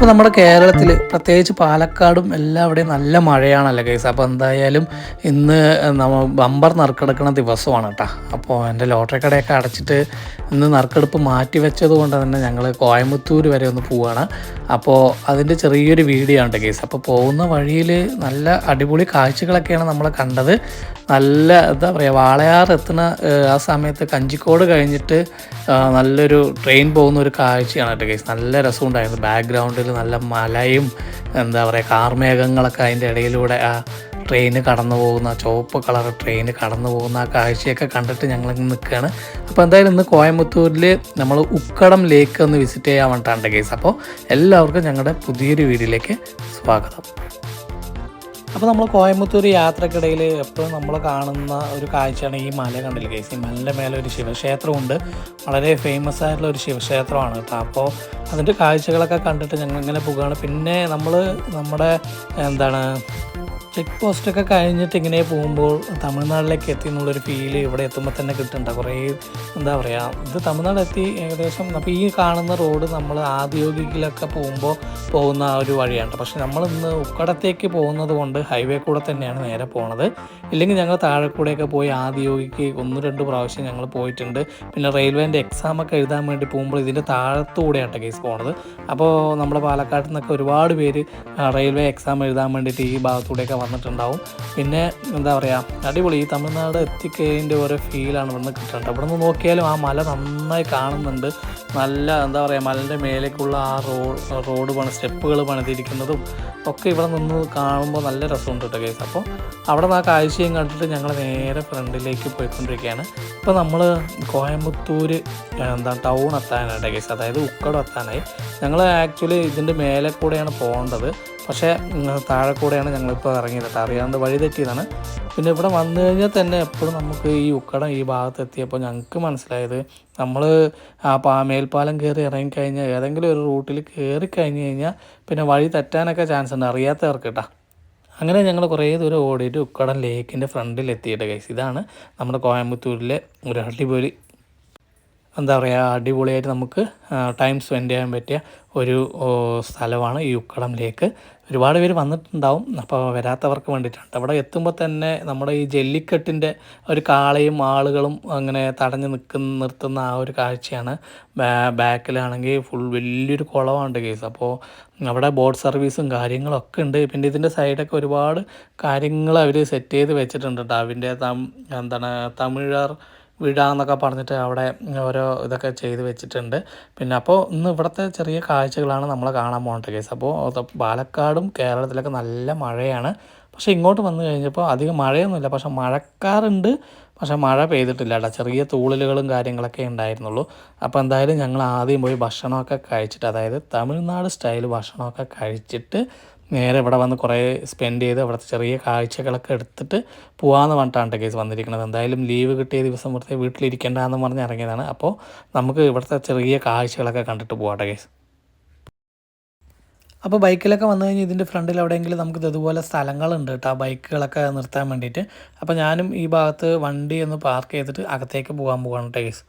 അപ്പോൾ നമ്മുടെ കേരളത്തിൽ പ്രത്യേകിച്ച് പാലക്കാടും എല്ലാം എല്ലാവിടെയും നല്ല മഴയാണല്ലോ കേസ് അപ്പോൾ എന്തായാലും ഇന്ന് ബമ്പർ നറുക്കെടുക്കുന്ന ദിവസമാണ് കേട്ടോ അപ്പോൾ എന്റെ ലോട്ടറി കടയൊക്കെ അടച്ചിട്ട് ഇന്ന് നറുക്കെടുപ്പ് മാറ്റി വെച്ചത് കൊണ്ട് തന്നെ ഞങ്ങൾ കോയമ്പത്തൂർ വരെ ഒന്ന് പോവുകയാണ് അപ്പോൾ അതിന്റെ ചെറിയൊരു വീഡിയോ ആണ് കേസ് അപ്പോൾ പോകുന്ന വഴിയിൽ നല്ല അടിപൊളി കാഴ്ചകളൊക്കെയാണ് നമ്മൾ കണ്ടത്. നല്ല എന്താ പറയുക വാളയാർ എത്തുന്ന ആ സമയത്ത് കഞ്ചിക്കോട് കഴിഞ്ഞിട്ട് നല്ലൊരു ട്രെയിൻ പോകുന്ന ഒരു കാഴ്ചയാണ് കേട്ടോ കേസ് നല്ല രസമുണ്ടായിരുന്നു. ബാക്ക്ഗ്രൗണ്ടിൽ നല്ല മലയും എന്താ പറയുക കാർമേഘങ്ങളൊക്കെ അതിന്റെ ഇടയിലൂടെ ആ ട്രെയിന് കടന്നു പോകുന്ന ചുവപ്പ് കളർ ട്രെയിന് കടന്നു പോകുന്ന ആ കാഴ്ചയൊക്കെ കണ്ടിട്ട് ഞങ്ങൾ നിൽക്കുകയാണ്. അപ്പോൾ എന്തായാലും ഇന്ന് കോയമ്പത്തൂരിൽ നമ്മൾ ഉക്കടം ലേക്ക് ഒന്ന് വിസിറ്റ് ചെയ്യാൻ വേണ്ടിയിട്ടാണ് കേസ് അപ്പോൾ എല്ലാവർക്കും ഞങ്ങളുടെ പുതിയൊരു വീഡിയോയിലേക്ക് സ്വാഗതം. അപ്പോൾ നമ്മൾ കോയമ്പത്തൂർ യാത്രക്കിടയിൽ എപ്പോഴും നമ്മൾ കാണുന്ന ഒരു കാഴ്ചയാണ് ഈ മല കണ്ടില്ല കേസ് ഈ മലന്റെ മേലെ ഒരു ശിവക്ഷേത്രമുണ്ട്. വളരെ ഫേമസ് ആയിട്ടുള്ള ഒരു ശിവക്ഷേത്രമാണ് കേട്ടോ. അപ്പോൾ അതിന്റെ കാഴ്ചകളൊക്കെ കണ്ടിട്ട് ഞങ്ങൾ ഇങ്ങനെ പോകുകയാണ് പിന്നെ നമ്മൾ നമ്മുടെ എന്താണ് ചെക്ക് പോസ്റ്റൊക്കെ കഴിഞ്ഞിട്ട് ഇങ്ങനെ പോകുമ്പോൾ തമിഴ്നാട്ടിലേക്ക് എത്തി എന്നുള്ളൊരു ഫീൽ ഇവിടെ എത്തുമ്പോൾ തന്നെ കിട്ടുന്നുണ്ട്. കുറേ എന്താ പറയുക ഇത് തമിഴ്നാട് എത്തി ഏകദേശം അപ്പോൾ ഈ കാണുന്ന റോഡ് നമ്മൾ ആദ്യോഗികളൊക്കെ പോകുമ്പോൾ പോകുന്ന ആ ഒരു വഴിയാണ്. പക്ഷെ നമ്മൾ ഇന്ന് ഉക്കടത്തേക്ക് പോകുന്നത് കൊണ്ട് ഹൈവേ കൂടെ തന്നെയാണ് നേരെ പോണത്. ഇല്ലെങ്കിൽ ഞങ്ങൾ താഴെ കൂടെയൊക്കെ പോയി ആദ്യോഗിക്ക് ഒന്ന് രണ്ട് പ്രാവശ്യം ഞങ്ങൾ പോയിട്ടുണ്ട്. പിന്നെ റെയിൽവേന്റെ എക്സാമൊക്കെ എഴുതാൻ വേണ്ടി പോകുമ്പോൾ ഇതിന്റെ താഴത്തുകൂടെയാണ് കേസ് പോണത്. അപ്പോൾ നമ്മുടെ പാലക്കാട്ടിൽ നിന്നൊക്കെ ഒരുപാട് പേര് റെയിൽവേ എക്സാം എഴുതാൻ വേണ്ടിയിട്ട് ഈ ഭാഗത്തൂടെയൊക്കെ വന്നിട്ടുണ്ടാവും. പിന്നെ എന്താ പറയുക അടിപൊളി ഈ തമിഴ്നാട് എത്തിക്കഴിന്റെ ഓരോ ഫീലാണ് ഇവിടുന്ന് കിട്ടുന്നത് ഇവിടെ നിന്ന് നോക്കിയാലും ആ മല നന്നായി കാണുന്നുണ്ട്. നല്ല എന്താ പറയുക മലന്റെ മേലേക്കുള്ള ആ റോഡ് റോഡ് പണി സ്റ്റെപ്പുകൾ പണിതിരിക്കുന്നതും ഒക്കെ ഇവിടെ നിന്ന് കാണുമ്പോൾ നല്ല രസമുണ്ട് കേട്ടോ കേസ് അപ്പോൾ അവിടെ നിന്ന് ആ കാഴ്ചയും കണ്ടിട്ട് ഞങ്ങൾ നേരെ ഫ്രണ്ടിലേക്ക് പോയിക്കൊണ്ടിരിക്കുകയാണ്. ഇപ്പോൾ നമ്മൾ കോയമ്പത്തൂർ എന്താ ടൗൺ എത്താനായിട്ട് കേസ് അതായത് ഉക്കടം എത്താനായി. ഞങ്ങൾ ആക്ച്വലി ഇതിന്റെ മേലെ കൂടെയാണ് പോകേണ്ടത്. പക്ഷേ താഴെ കൂടെയാണ് ഞങ്ങളിപ്പോൾ ഇറങ്ങിയത്. അറിയാണ്ട് വഴി തെറ്റിയതാണ്. പിന്നെ ഇവിടെ വന്നു കഴിഞ്ഞാൽ തന്നെ എപ്പോഴും നമുക്ക് ഈ ഉക്കടം ഈ ഭാഗത്ത് എത്തിയപ്പോൾ ഞങ്ങൾക്ക് മനസ്സിലായത് നമ്മൾ ആ പാ മേൽപ്പാലം കയറി ഇറങ്ങിക്കഴിഞ്ഞാൽ ഏതെങ്കിലും ഒരു റൂട്ടിൽ കയറി കഴിഞ്ഞ് കഴിഞ്ഞാൽ പിന്നെ വഴി തെറ്റാനൊക്കെ ചാൻസ് ഉണ്ട്. അറിയാത്തവർക്ക് കേട്ടോ അങ്ങനെ ഞങ്ങൾ കുറേ ദൂരം ഓടിയിട്ട് ഉക്കടം ലേക്കിന്റെ ഫ്രണ്ടിൽ എത്തിയിട്ട് കൈസ് ഇതാണ് നമ്മുടെ കോയമ്പത്തൂരിലെ ഒരു അടിപൊളി എന്താ പറയുക അടിപൊളിയായിട്ട് നമുക്ക് ടൈം സ്പെൻഡ് ചെയ്യാൻ പറ്റിയ ഒരു സ്ഥലമാണ് ഈ ഉക്കടം ലേക്ക് ഒരുപാട് പേര് വന്നിട്ടുണ്ടാവും അപ്പോൾ വരാത്തവർക്ക് വേണ്ടിയിട്ടാണ്. അവിടെ എത്തുമ്പോൾ തന്നെ നമ്മുടെ ഈ ജല്ലിക്കെട്ടിന്റെ ഒരു കാളയും ആളുകളും അങ്ങനെ തടഞ്ഞു നിൽക്കുന്ന നിർത്തുന്ന ആ ഒരു കാഴ്ചയാണ്. ബാക്കിലാണെങ്കിൽ ഫുൾ വലിയൊരു കുളമുണ്ട് കേസ് അപ്പോൾ അവിടെ ബോട്ട് സർവീസും കാര്യങ്ങളൊക്കെ ഉണ്ട്. പിന്നെ ഇതിന്റെ സൈഡൊക്കെ ഒരുപാട് കാര്യങ്ങൾ അവർ സെറ്റ് ചെയ്ത് വെച്ചിട്ടുണ്ട് കേട്ടോ അതിന്റെ എന്താണ് തമിഴർ വിടാന്നൊക്കെ പറഞ്ഞിട്ട് അവിടെ ഓരോ ഇതൊക്കെ ചെയ്ത് വെച്ചിട്ടുണ്ട്. പിന്നെ അപ്പോൾ ഇന്ന് ഇവിടുത്തെ ചെറിയ കാഴ്ചകളാണ് നമ്മൾ കാണാൻ പോകേണ്ട കേസ്. അപ്പോൾ പാലക്കാടും കേരളത്തിലൊക്കെ നല്ല മഴയാണ്. പക്ഷേ ഇങ്ങോട്ട് വന്നു കഴിഞ്ഞപ്പോൾ അധികം മഴയൊന്നുമില്ല. പക്ഷേ മഴക്കാറുണ്ട്. പക്ഷെ മഴ പെയ്തിട്ടില്ല കേട്ടോ. ചെറിയ തൂളലുകളും കാര്യങ്ങളൊക്കെ ഉണ്ടായിരുന്നുള്ളൂ. അപ്പോൾ എന്തായാലും ഞങ്ങൾ ആദ്യം പോയി ഭക്ഷണമൊക്കെ കഴിച്ചിട്ട് അതായത് തമിഴ്നാട് സ്റ്റൈൽ ഭക്ഷണമൊക്കെ കഴിച്ചിട്ട് നേരെ ഇവിടെ വന്ന് കുറേ സ്പെൻഡ് ചെയ്ത് അവിടുത്തെ ചെറിയ കാഴ്ചകളൊക്കെ എടുത്തിട്ട് പോകാമെന്ന് പറഞ്ഞിട്ടാണ് കേസ് വന്നിരിക്കുന്നത്. എന്തായാലും ലീവ് കിട്ടിയ ദിവസം വെറുതെ വീട്ടിലിരിക്കേണ്ടെന്ന് പറഞ്ഞ് ഇറങ്ങിയതാണ്. അപ്പോൾ നമുക്ക് ഇവിടുത്തെ ചെറിയ കാഴ്ചകളൊക്കെ കണ്ടിട്ട് പോകട്ടെ കേസ്. അപ്പോൾ ബൈക്കിലൊക്കെ വന്നു കഴിഞ്ഞാൽ ഇതിന്റെ ഫ്രണ്ടിൽ എവിടെയെങ്കിലും നമുക്ക് ഇതുപോലെ സ്ഥലങ്ങളുണ്ട് കേട്ടോ. ബൈക്കുകളൊക്കെ നിർത്താൻ വേണ്ടിയിട്ട്. അപ്പോൾ ഞാനും ഈ ഭാഗത്ത് വണ്ടി ഒന്ന് പാർക്ക് ചെയ്തിട്ട് അകത്തേക്ക് പോകാൻ പോകണം കേസ്.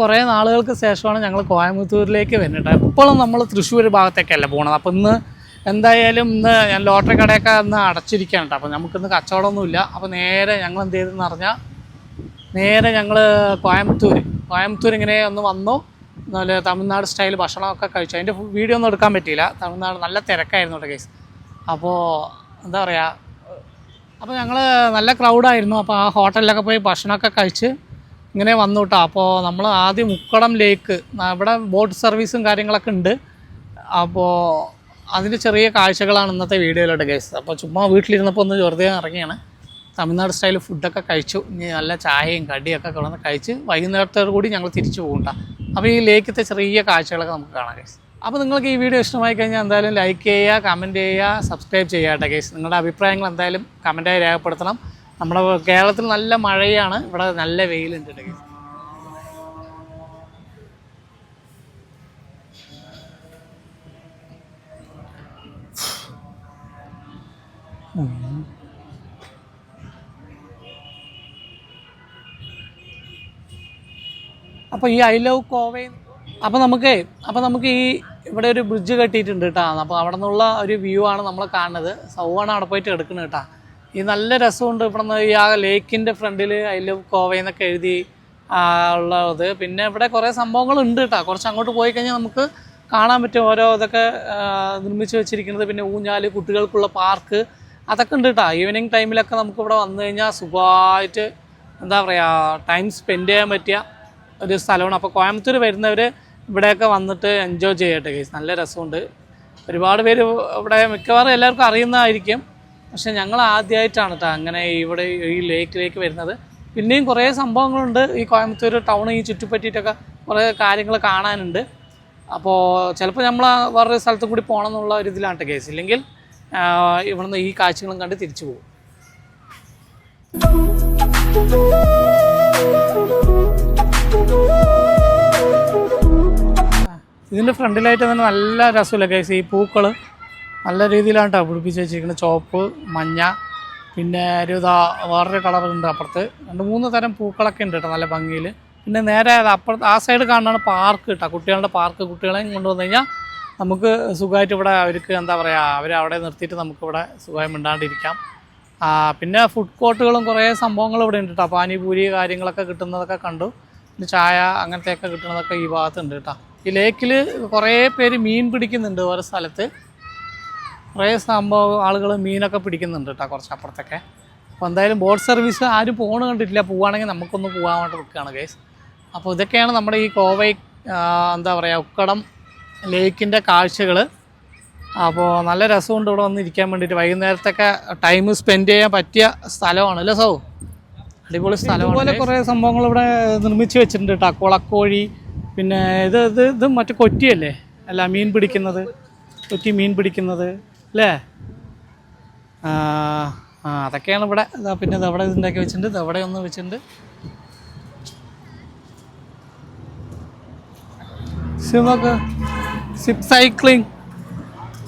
കുറേ നാളുകൾക്ക് ശേഷമാണ് ഞങ്ങൾ കോയമ്പത്തൂരിലേക്ക് വരുന്നത്. എപ്പോഴും നമ്മൾ തൃശ്ശൂർ ഭാഗത്തേക്കല്ല പോകണത് അപ്പോൾ ഇന്ന് എന്തായാലും ഇന്ന് ഞാൻ ലോട്ടറി കടയൊക്കെ ഇന്ന് അടച്ചിരിക്കുകയാണ് കേട്ടോ. അപ്പോൾ നമുക്കിന്ന് കച്ചവടമൊന്നുമില്ല അപ്പോൾ നേരെ ഞങ്ങൾ എന്ത് ചെയ്തെന്ന് പറഞ്ഞാൽ നേരെ ഞങ്ങൾ കോയമ്പത്തൂർ കോയമ്പത്തൂർ ഇങ്ങനെ ഒന്ന് വന്നു. അതുപോലെ തമിഴ്നാട് സ്റ്റൈൽ ഭക്ഷണമൊക്കെ കഴിച്ചു. അതിന്റെ വീഡിയോ ഒന്നും എടുക്കാൻ പറ്റിയില്ല. തമിഴ്നാട് നല്ല തിരക്കായിരുന്നു കേട്ടോ കേസ് അപ്പോൾ എന്താ പറയുക അപ്പോൾ ഞങ്ങൾ നല്ല ക്രൗഡായിരുന്നു അപ്പോൾ ആ ഹോട്ടലിലൊക്കെ പോയി ഭക്ഷണമൊക്കെ കഴിച്ച് ഇങ്ങനെ വന്നു കേട്ടോ അപ്പോൾ നമ്മൾ ആദ്യം മുക്കടം ലേക്ക് ഇവിടെ ബോട്ട് സർവീസും കാര്യങ്ങളൊക്കെ ഉണ്ട്. അപ്പോൾ അതിന്റെ ചെറിയ കാഴ്ചകളാണ് ഇന്നത്തെ വീഡിയോയിലോട്ട് കേസ് അപ്പോൾ ചുമ്മാ വീട്ടിലിരുന്നപ്പോൾ ഒന്ന് വെറുതെ ഇറങ്ങിയാണ്. തമിഴ്നാട് സ്റ്റൈൽ ഫുഡൊക്കെ കഴിച്ചു. ഇനി നല്ല ചായയും കടിയൊക്കെ കിടന്ന് കഴിച്ച് വൈകുന്നേരത്തോടു കൂടി ഞങ്ങൾ തിരിച്ചു പോകണ്ട അപ്പോൾ ഈ ലേക്കത്തെ ചെറിയ കാഴ്ചകളൊക്കെ നമുക്ക് കാണാം കേസ് അപ്പോൾ നിങ്ങൾക്ക് ഈ വീഡിയോ ഇഷ്ടമായി കഴിഞ്ഞാൽ എന്തായാലും ലൈക്ക് ചെയ്യുക കമന്റ് ചെയ്യുക സബ്സ്ക്രൈബ് ചെയ്യുക കേട്ടോ കേസ് നിങ്ങളുടെ അഭിപ്രായങ്ങൾ എന്തായാലും കമന്റായി രേഖപ്പെടുത്തണം. നമ്മുടെ കേരളത്തിൽ നല്ല മഴയാണ്. ഇവിടെ നല്ല വെയിലുണ്ട് അപ്പൊ അപ്പോൾ ഈ ഐ ലവ് കോവേ അപ്പോൾ നമുക്ക് അപ്പോൾ നമുക്ക് ഈ ഇവിടെ ഒരു ബ്രിഡ്ജ് കെട്ടിയിട്ടുണ്ട് കേട്ടോ. അപ്പോൾ അവിടെ നിന്നുള്ള ഒരു വ്യൂ ആണ് നമ്മൾ കാണുന്നത്. സൗവാണ് അവിടെ പോയിട്ട് എടുക്കുന്നത് കേട്ടോ. ഈ നല്ല രസമുണ്ട് ഇവിടെ നിന്ന് ഈ ആ ലേക്കിന്റെ ഫ്രണ്ടിൽ ലവ് കോവയെന്നൊക്കെ എഴുതി ഉള്ളത് പിന്നെ ഇവിടെ കുറേ സംഭവങ്ങൾ ഉണ്ട് കേട്ടോ കുറച്ച് അങ്ങോട്ട് പോയി കഴിഞ്ഞാൽ നമുക്ക് കാണാൻ പറ്റും. ഓരോ ഇതൊക്കെ നിർമ്മിച്ചു നിർമ്മിച്ച് വെച്ചിരിക്കുന്നത്. പിന്നെ ഊഞ്ഞാൽ കുട്ടികൾക്കുള്ള പാർക്ക് അതൊക്കെ ഉണ്ട് കേട്ടോ ഈവനിങ് ടൈമിലൊക്കെ നമുക്ക് ഇവിടെ വന്നു കഴിഞ്ഞാൽ സുഖമായിട്ട് എന്താ പറയുക ടൈം സ്പെൻഡ് ചെയ്യാൻ പറ്റിയ ഒരു സ്ഥലമാണ്. അപ്പോൾ കോയമ്പത്തൂർ വരുന്നവർ ഇവിടെയൊക്കെ വന്നിട്ട് എൻജോയ് ചെയ്യട്ടെ കേസ് നല്ല രസമുണ്ട്. ഒരുപാട് പേര് ഇവിടെ മിക്കവാറും എല്ലാവർക്കും അറിയുന്നതായിരിക്കും. പക്ഷെ ഞങ്ങൾ ആദ്യമായിട്ടാണ് കേട്ടോ അങ്ങനെ ഇവിടെ ഈ ലേക്കിലേക്ക് വരുന്നത്. പിന്നെയും കുറേ സംഭവങ്ങളുണ്ട്. ഈ കോയമ്പത്തൂർ ടൗൺ ഈ ചുറ്റിപ്പറ്റിയിട്ടൊക്കെ കുറേ കാര്യങ്ങൾ കാണാനുണ്ട്. അപ്പോൾ ചിലപ്പോൾ നമ്മൾ വേറൊരു സ്ഥലത്ത് കൂടി പോകണം എന്നുള്ള ഒരു ഇതിലാണ് കേസ് ഇല്ലെങ്കിൽ ഇവിടുന്ന് ഈ കാഴ്ചകളും കണ്ട് തിരിച്ചു പോകും. ഇതിന്റെ ഫ്രണ്ടിലായിട്ട് തന്നെ നല്ല രസമില്ല കേസ് ഈ പൂക്കൾ നല്ല രീതിയിലാണ് കേട്ടോ പിടിപ്പിച്ച് വെച്ചിരിക്കുന്നത് ചുവപ്പ് മഞ്ഞ പിന്നെ ഒരു ഇതാ വേറൊരു കളറുണ്ട് അപ്പുറത്ത്. രണ്ട് മൂന്ന് തരം പൂക്കളൊക്കെ ഉണ്ട് കേട്ടോ നല്ല ഭംഗിയിൽ. പിന്നെ നേരെ അപ്പുറത്ത് ആ സൈഡ് കാണുന്നതാണ് പാർക്ക് കേട്ടോ. കുട്ടികളുടെ പാർക്ക് കുട്ടികളെയും കൊണ്ടുവന്നു കഴിഞ്ഞാൽ നമുക്ക് സുഖമായിട്ട് ഇവിടെ അവർക്ക് എന്താ പറയുക അവരെ അവിടെ നിർത്തിയിട്ട് നമുക്കിവിടെ സുഖമായി മിണ്ടാണ്ടിരിക്കാം. പിന്നെ ഫുഡ് കോർട്ടുകളും കുറേ സംഭവങ്ങൾ ഇവിടെ ഉണ്ട് കേട്ടോ. പാനിപൂരി കാര്യങ്ങളൊക്കെ കിട്ടുന്നതൊക്കെ കണ്ടു. പിന്നെ ചായ അങ്ങനത്തെയൊക്കെ കിട്ടുന്നതൊക്കെ ഈ ഭാഗത്തുണ്ട് കേട്ടോ. ഈ ലേക്കിൽ കുറേ പേര് മീൻ പിടിക്കുന്നുണ്ട് ഓരോ സ്ഥലത്ത്. കുറേ സംഭവം ആളുകൾ മീനൊക്കെ പിടിക്കുന്നുണ്ട് കേട്ടോ കുറച്ച് അപ്പുറത്തൊക്കെ. അപ്പോൾ എന്തായാലും ബോട്ട് സർവീസ് ആരും പോകണ കണ്ടിട്ടില്ല. പോവുകയാണെങ്കിൽ നമുക്കൊന്ന് പോകാൻ വേണ്ടി നിൽക്കുകയാണ് ഗൈസ് അപ്പോൾ ഇതൊക്കെയാണ് നമ്മുടെ ഈ കോവൈ എന്താ പറയുക ഉക്കടം ലേക്കിന്റെ കാഴ്ചകൾ അപ്പോൾ നല്ല രസമുണ്ട് ഇവിടെ വന്ന് ഇരിക്കാൻ വേണ്ടിയിട്ട്. വൈകുന്നേരത്തൊക്കെ ടൈം സ്പെൻഡ് ചെയ്യാൻ പറ്റിയ സ്ഥലമാണ് അല്ലേ സൗ? അടിപൊളി സ്ഥലം അതുപോലെ കുറേ സംഭവങ്ങൾ ഇവിടെ നിർമ്മിച്ച് വെച്ചിട്ടുണ്ട് കേട്ടോ. കുളക്കോഴി പിന്നെ ഇത് ഇത് ഇത് മറ്റേ കൊറ്റിയല്ലേ? അല്ല മീൻ പിടിക്കുന്നത്. കൊറ്റി മീൻ പിടിക്കുന്നത്. അല്ലേ? ആ അതൊക്കെയാണ് ഇവിടെ. ഇതാ പിന്നെ ഇതവിടെ ഇതിന്റെയൊക്കെ വെച്ചിട്ടുണ്ട്. ഇതവിടെ ഒന്ന് വെച്ചിട്ടുണ്ട്. സിമൊക്കെ സിപ്പ് സൈക്ലിംഗ്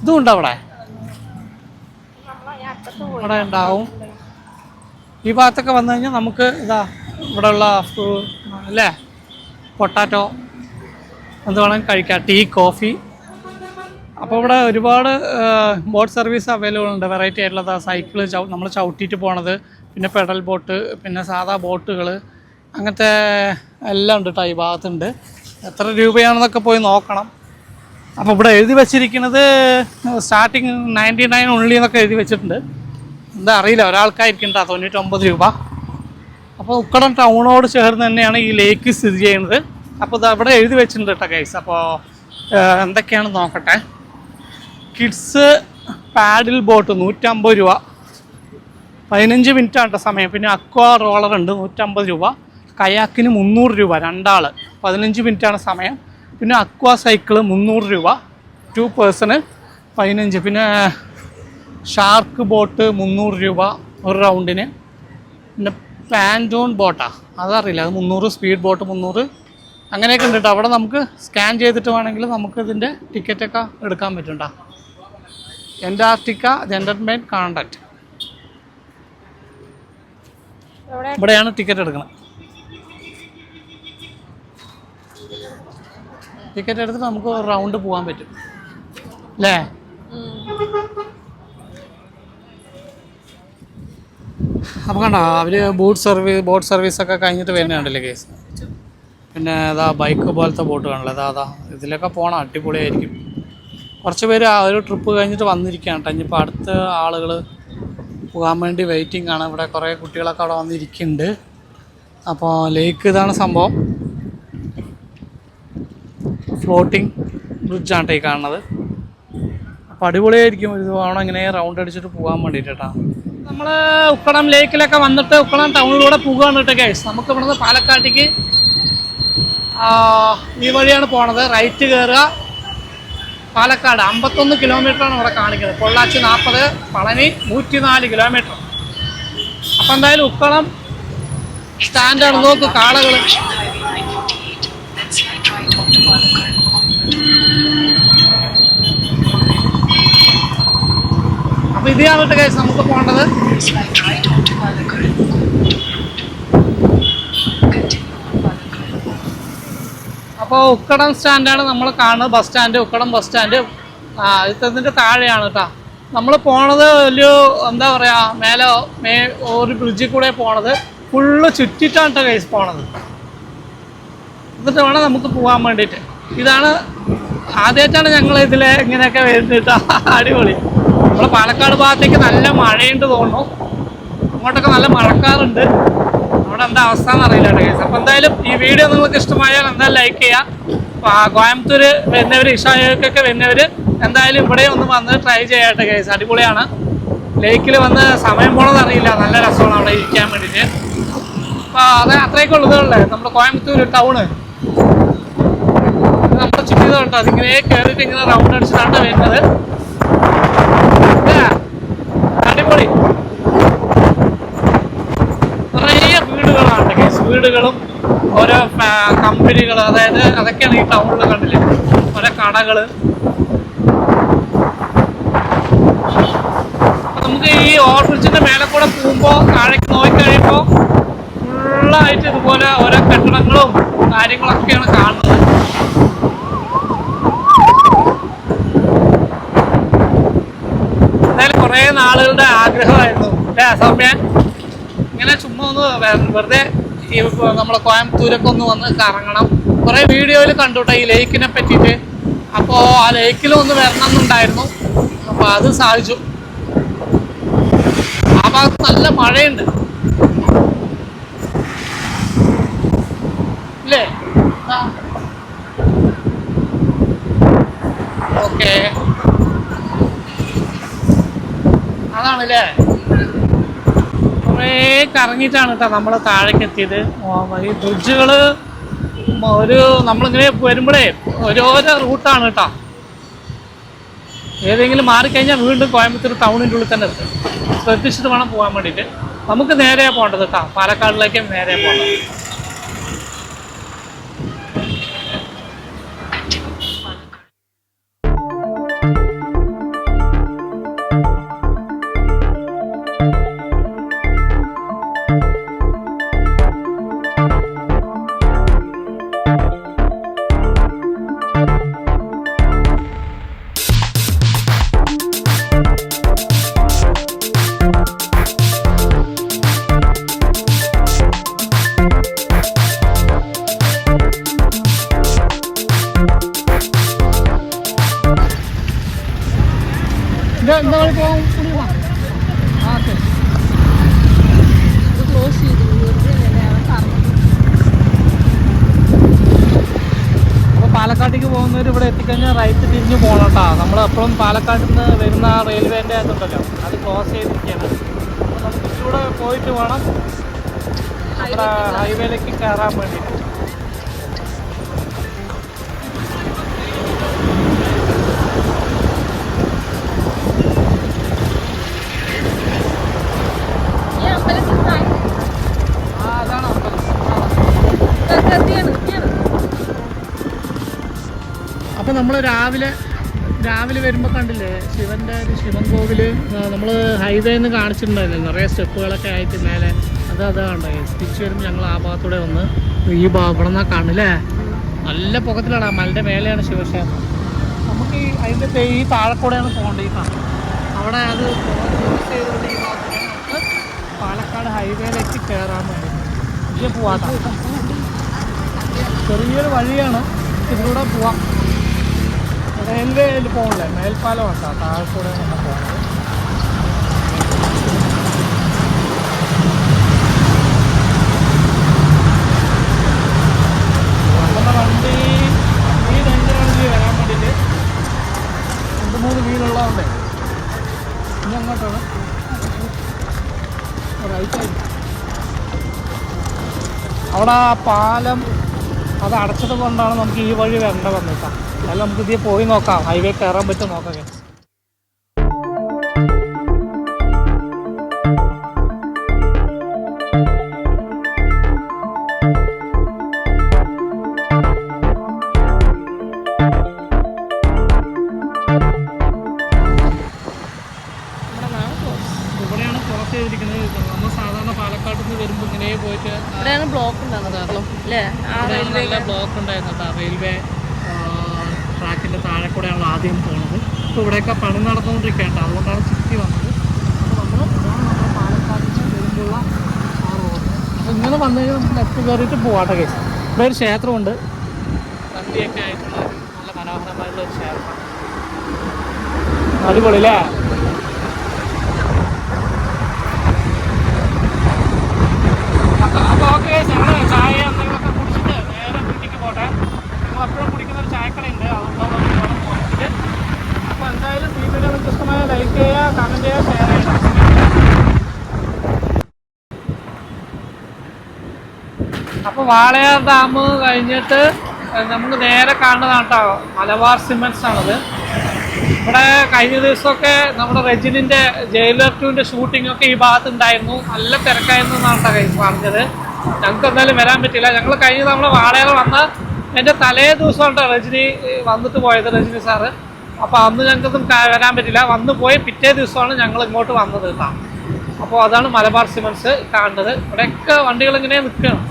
ഇതും ഉണ്ടോ അവിടെ? ഇവിടെ ഉണ്ടാവും. ഈ ഭാഗത്തൊക്കെ വന്നു കഴിഞ്ഞാൽ നമുക്ക് ഇതാ ഇവിടെയുള്ള ഉള്ള അല്ലേ? പൊട്ടാറ്റോ എന്ത് വേണമെങ്കിൽ കഴിക്കാം. ടീ കോഫി അപ്പോൾ ഇവിടെ ഒരുപാട് ബോട്ട് സർവീസ് അവൈലബിൾ ഉണ്ട്. വെറൈറ്റി ആയിട്ടുള്ളത് സൈക്കിൾ നമ്മൾ ചവിട്ടിയിട്ട് പോണത്. പിന്നെ പെഡൽ ബോട്ട് പിന്നെ സാധാ ബോട്ടുകൾ അങ്ങനത്തെ എല്ലാം ഉണ്ട് കേട്ടോ ഈ ഭാഗത്തുണ്ട്. എത്ര രൂപയാണെന്നൊക്കെ പോയി നോക്കണം. അപ്പോൾ ഇവിടെ എഴുതി വെച്ചിരിക്കുന്നത് സ്റ്റാർട്ടിങ് നയന്റി നയൻ ഉള്ളി എന്നൊക്കെ എഴുതി വെച്ചിട്ടുണ്ട്. എന്താ അറിയില്ല ഒരാൾക്കായിരിക്കും കേട്ടോ തൊണ്ണൂറ്റൊമ്പത് രൂപ. അപ്പോൾ ഉക്കടം ടൗണോട് ചേർന്ന് തന്നെയാണ് ഈ ലേക്ക് സ്ഥിതി ചെയ്യുന്നത്. അപ്പോൾ ഇത് അവിടെ എഴുതി വെച്ചിട്ടുണ്ട് കേട്ടോ ഗൈസ് അപ്പോൾ എന്തൊക്കെയാണെന്ന് നോക്കട്ടെ. കിഡ്സ് പാഡിൽ ബോട്ട് നൂറ്റമ്പത് രൂപ. പതിനഞ്ച് മിനിറ്റ് ആണ് സമയം. പിന്നെ അക്വാ റോളർ ഉണ്ട് നൂറ്റമ്പത് രൂപ. കയാക്കിന് മുന്നൂറ് രൂപ രണ്ടാൾ പതിനഞ്ച് ആണ് സമയം. പിന്നെ അക്വാ സൈക്കിൾ മുന്നൂറ് രൂപ. ടു പേഴ്സണ് പതിനഞ്ച്. പിന്നെ ഷാർക്ക് ബോട്ട് മുന്നൂറ് രൂപ ഒരു റൗണ്ടിന്. പിന്നെ പാന്റോൺ ബോട്ടാണ് അതറിയില്ല അത് മുന്നൂറ് സ്പീഡ് ബോട്ട് മുന്നൂറ്. അങ്ങനെയൊക്കെ ഉണ്ട് കേട്ടോ അവിടെ നമുക്ക് സ്കാൻ ചെയ്തിട്ട് വേണമെങ്കിൽ നമുക്ക് ഇതിന്റെ ടിക്കറ്റൊക്കെ എടുക്കാൻ പറ്റും എന്റാർട്ടിക്ക ജെൻഡർമെൻ കോണ്ടാക്ട് ഇവിടെയാണ് ടിക്കറ്റ് എടുക്കുന്നത് ടിക്കറ്റ് എടുത്തിട്ട് നമുക്ക് റൗണ്ട് പോകാൻ പറ്റും. അല്ലേ അപ്പോൾ കണ്ടോ അവർ ബോട്ട് സർവീസ് ബോട്ട് സർവീസൊക്കെ കഴിഞ്ഞിട്ട് വരുന്നുണ്ടല്ലേ കേസ് പിന്നെ അതാ ബൈക്ക് പോലത്തെ ബോട്ട് കാണില്ല അതാ അതാ ഇതിലൊക്കെ പോകണം അടിപൊളിയായിരിക്കും. കുറച്ച് പേര് ആ ഒരു ട്രിപ്പ് കഴിഞ്ഞിട്ട് വന്നിരിക്കുകയാണ് കേട്ടോ. ഇനിയിപ്പോൾ അടുത്ത ആളുകൾ പോകാൻ വേണ്ടി വെയിറ്റിംഗ് ആണ്. ഇവിടെ കുറേ കുട്ടികളൊക്കെ അവിടെ വന്നിരിക്കുന്നുണ്ട്. അപ്പോൾ ലേക്ക് ഇതാണ് സംഭവം. ഫ്ലോട്ടിംഗ് ബ്രിഡ്ജാണ് ഈ കാണുന്നത്. അപ്പോൾ അടിപൊളിയായിരിക്കും. ഒരു തവണ ഇങ്ങനെ റൗണ്ട് അടിച്ചിട്ട് പോകാൻ വേണ്ടിയിട്ട് കേട്ടോ. നമ്മൾ ഉക്കടം ലേക്കിലൊക്കെ വന്നിട്ട് ഉക്കടം ടൗണിലൂടെ പോകുകയാണ് കേട്ടോ കേസ് നമുക്ക് ഇവിടുന്ന് പാലക്കാട്ടേക്ക് ഈ വഴിയാണ് പോണത്. റൈറ്റ് കയറുക പാലക്കാട് അമ്പത്തൊന്ന് കിലോമീറ്ററാണ് ഇവിടെ കാണിക്കുന്നത്. പൊള്ളാച്ചി നാൽപ്പത് പളനി നൂറ്റിനാല് കിലോമീറ്റർ അപ്പം എന്തായാലും ഉക്കളം സ്റ്റാൻഡേർഡ് നോക്ക് കാളകൾ അപ്പോൾ ഇതേ ആവട്ടെ കേസ് നമുക്ക് പോകേണ്ടത്. അപ്പോൾ ഉക്കടം സ്റ്റാൻഡാണ് നമ്മൾ കാണുന്നത്. Bus stand Ukkadam bus stand. ഇതിന്റെ താഴെയാണ് കേട്ടോ. നമ്മൾ പോണത് വലിയ എന്താ പറയുക മേലെ മേ ഒരു ബ്രിഡ്ജിൽ കൂടെ പോണത്. ഫുള്ള് ചുറ്റിട്ടാണ് കേട്ടോ കൈസ് പോണത്. എന്നിട്ട് വേണം നമുക്ക് പോകാൻ വേണ്ടിയിട്ട്. ഇതാണ് ആദ്യമായിട്ടാണ് ഞങ്ങൾ ഇതിൽ ഇങ്ങനെയൊക്കെ വരുന്നത് കേട്ടോ. അടിപൊളി. നമ്മൾ പാലക്കാട് ഭാഗത്തേക്ക് നല്ല മഴയുണ്ട് തോന്നുന്നു. അങ്ങോട്ടൊക്കെ നല്ല മഴക്കാറുണ്ട്. അവിടെ എന്താ അവസ്ഥ എന്ന് അറിയില്ല കേസ് അപ്പോൾ എന്തായാലും ഈ വീഡിയോ നിങ്ങൾക്ക് ഇഷ്ടമായാൽ എന്തായാലും ലൈക്ക് ചെയ്യുക കോയമ്പത്തൂര് വരുന്നവർ ഇഷായൊക്കെ വരുന്നവർ എന്തായാലും ഇവിടെ ഒന്ന് വന്ന് ട്രൈ ചെയ്യട്ടെ കേസ് അടിപൊളിയാണ്. ലേക്കിൽ വന്ന് സമയം പോണത് അറിയില്ല. നല്ല രസമാണ് അവിടെ ഇരിക്കാൻ വേണ്ടിയിട്ട് അപ്പോൾ അത് അത്രയൊക്കെ ഉള്ളതല്ലേ നമ്മുടെ കോയമ്പത്തൂർ ടൗണ് നമ്മുടെ ചുറ്റിയതുണ്ട് അതിങ്ങനെ കയറിയിട്ട് ഇങ്ങനെ റൗണ്ട് അടിച്ചിട്ടാണ് വരുന്നത് ഇതാ, അടിപൊളി നിറയെ വീടുകളാണ് കേസ് വീടുകളും ഓരോ കമ്പനികൾ അതായത് അതൊക്കെയാണ് ഈ ടൗണിൽ കണ്ടില്ലേ? ഓരോ കടകൾ നമുക്ക് ഈ ഓവർബ്രിഡ്ജിന്റെ മേലെ കൂടെ പോകുമ്പോൾ താഴേക്ക് നോക്കിക്കഴിയുമ്പോൾ ഫുള്ളായിട്ട് ഇതുപോലെ ഓരോ കെട്ടിടങ്ങളും കാര്യങ്ങളൊക്കെയാണ് കാണുന്നത്. എന്തായാലും കുറേ നാളുകളുടെ ആഗ്രഹമായിരുന്നു. അല്ലേ സൗമ്യ ഇങ്ങനെ ചുമ്മാ ഒന്ന് വെറുതെ ഈ നമ്മളെ കോയമ്പത്തൂരൊക്കെ ഒന്ന് വന്ന് കറങ്ങണം. കുറേ വീഡിയോയിൽ കണ്ടുട്ടോ ഈ ലേക്കിനെ പറ്റിയിട്ട്. അപ്പോൾ ആ ലേക്കിൽ ഒന്ന് വരണം എന്നുണ്ടായിരുന്നു. അപ്പോൾ അത് സാധിച്ചു. ആ ഭാഗത്ത് നല്ല മഴയുണ്ട്. ഇല്ലേ? ഓക്കെ. അതാണല്ലേ? കുറേ കറങ്ങിയിട്ടാണ് കേട്ടോ നമ്മൾ താഴേക്ക് എത്തിയത് ഈ ബ്രിഡ്ജുകൾ ഒരു നമ്മളിങ്ങനെ വരുമ്പോഴേ ഓരോരോ റൂട്ടാണ് കേട്ടോ ഏതെങ്കിലും മാറിക്കഴിഞ്ഞാൽ വീണ്ടും കോയമ്പത്തൂർ ടൗണിന്റെ ഉള്ളിൽ തന്നെ എത്തും. ശ്രദ്ധിച്ചിട്ട് വേണം പോകാൻ വേണ്ടിയിട്ട് നമുക്ക് നേരെ പോകേണ്ടത് കേട്ടോ പാലക്കാടിലേക്ക് നേരെ പോകേണ്ടത്. പാലക്കാട്ടേക്ക് പോകുന്നവർ ഇവിടെ എത്തിക്കഴിഞ്ഞാൽ റൈറ്റ് തിരിഞ്ഞ് പോകണം നമ്മൾ എപ്പോഴും പാലക്കാട്ടിൽ നിന്ന് വരുന്ന ആ റെയിൽവേന്റെ അതുണ്ടല്ലോ അത് ക്ലോസ് ചെയ്തിരിക്കുകയാണ് അപ്പോൾ നമുക്ക് ഇതിലൂടെ പോയിട്ട് വേണം. നമ്മുടെ ഹൈവേയിലേക്ക് കയറാൻ വേണ്ടിയിട്ട് അപ്പോൾ നമ്മൾ രാവിലെ രാവിലെ വരുമ്പോൾ കണ്ടില്ലേ ശിവന്റെ ഒരു ശിവൻ കോവിൽ നമ്മൾ ഹൈവേ നിന്ന് കാണിച്ചിട്ടുണ്ടായിരുന്നു നിറയെ സ്റ്റെപ്പുകളൊക്കെ ആയിട്ട് മേലെ. അത് അത് കണ്ടോ തിരിച്ച് വരുമ്പോൾ ഞങ്ങൾ ആ ഭാഗത്തൂടെ വന്ന് ഈ ഇവിടെ നിന്നാ കാണില്ലേ നല്ല പുകത്തിലാണ് ആ മലയുടെ മേലെയാണ് ശിവക്ഷേത്രം നമുക്ക് ഈ അതിന്റെ ഈ താഴെക്കൂടെയാണ് പോകേണ്ടത് ഈ അവിടെ അത് ചെയ്തുകൊണ്ട് ഈ പാലക്കാട് ഹൈവേയിലേക്ക് കയറാൻ വേണ്ടി ഇതിൽ പോവാത്ത ചെറിയൊരു വഴിയാണ് ഇതിലൂടെ പോവാം. റെയിൽവേയിൽ പോകണില്ലേ മേൽപ്പാലം ഉണ്ടോ. താഴെക്കൂടെ ഈ വരാൻ രണ്ട് മൂന്ന് ഇനി അങ്ങോട്ടാണ് അവിടെ ആ പാലം അത് അടച്ചത് കൊണ്ടാണ് നമുക്ക് ഈ വഴി വരേണ്ട വന്നിട്ടാ എന്നാലും നമുക്ക് ഇതിൽ പോയി നോക്കാം. ഹൈവേ കയറാൻ പറ്റും നോക്കാം. ഇങ്ങനെ വന്നു കഴിഞ്ഞാൽ ലെഫ്റ്റ് കയറിയിട്ട് പോവാട്ടെ കേസ്. ഇവിടെ ഒരു ക്ഷേത്രമുണ്ട്. നന്ദിയൊക്കെ ആയിട്ടുള്ള നല്ല മനോഹരമായിട്ടുള്ള ഒരു ക്ഷേത്രമാണ്. അടിപൊളി അല്ലേ അപ്പോൾ ഓക്കെ ഞങ്ങൾ ചായ എന്തെങ്കിലുമൊക്കെ കുടിച്ചിട്ട് നേരെ വീട്ടിലേക്ക് പോട്ടെ. ഞങ്ങൾ എപ്പോഴും കുടിക്കുന്ന ഒരു ചായക്കടയുണ്ട്. പോയിട്ട് അപ്പോൾ എന്തായാലും വീഡിയോ വ്യത്യസ്തമായ ലൈക്ക് ചെയ്യുക കമന്റ് ചെയ്യുക ഷെയർ ചെയ്യുക. അപ്പോൾ വാളയാർ ഡാം കഴിഞ്ഞിട്ട് നമുക്ക് നേരെ കാണുന്നതാണ് കേട്ടോ മലബാർ സിമെന്റ്സ് ആണത്. ഇവിടെ കഴിഞ്ഞ ദിവസമൊക്കെ നമ്മുടെ റെജിനിന്റെ ജയിലർ ടുവിന്റെ ഷൂട്ടിംഗ് ഒക്കെ ഈ ഭാഗത്ത് ഉണ്ടായിരുന്നു നല്ല തിരക്കായിരുന്നു എന്നാണ് കേട്ടോ പറഞ്ഞത്. ഞങ്ങൾക്ക് എന്തായാലും വരാൻ പറ്റില്ല ഞങ്ങൾ കഴിഞ്ഞ നമ്മൾ വാളയാർ വന്ന എന്റെ തലേ ദിവസം റജിനി വന്നിട്ട് പോയത് രജനി സാറ്. അപ്പോൾ അന്ന് ഞങ്ങൾക്കൊന്നും വരാൻ പറ്റില്ല വന്ന് പോയി പിറ്റേ ദിവസമാണ് ഞങ്ങൾ ഇങ്ങോട്ട് വന്നത് കേട്ടോ. അപ്പോൾ അതാണ് മലബാർ സിമൻസ് കാണുന്നത്. ഇവിടെയൊക്കെ വണ്ടികൾ ഇങ്ങനെ നിൽക്കുകയാണ്.